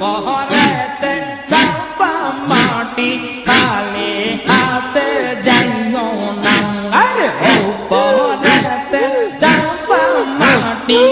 পরেতে চাপা মাটি কালে হাতে যাইও না। আরে ও পরেতে চাপা মাটি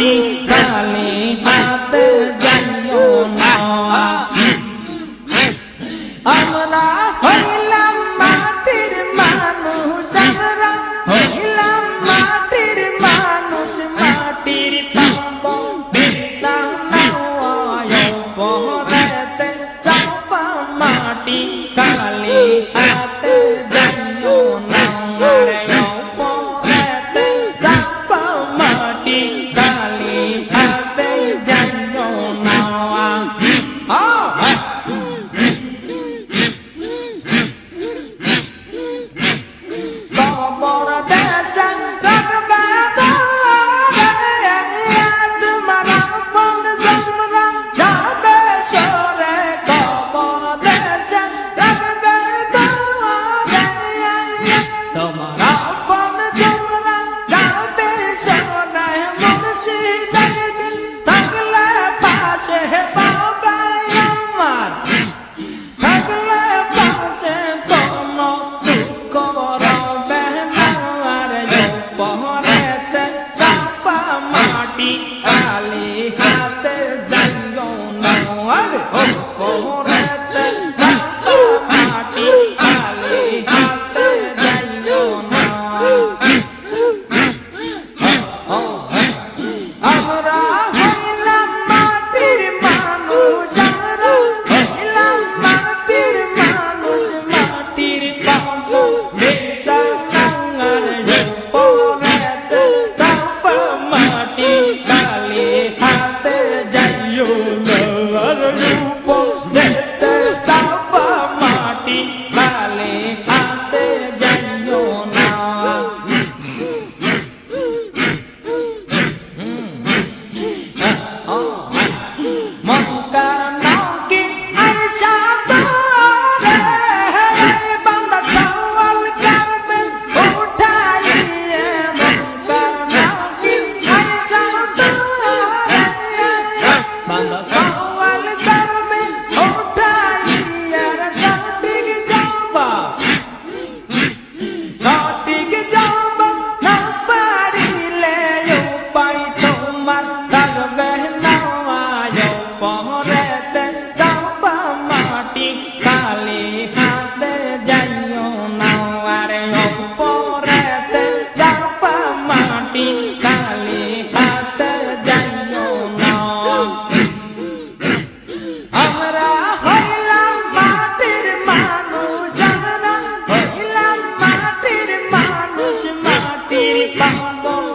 一二 খালি হাতে যাইও না আর পরেতে মাটি খালি হাতে যাইও না পরেতে চাপা মাটি কালি হাতে যাইও না। আরে পরেতে চাপা মাটি কালি হাতে যাইও না। আমরা হইলাম মাটির মানুষ, আমরা হইলাম মাটির মানুষ, মাটির পাগল।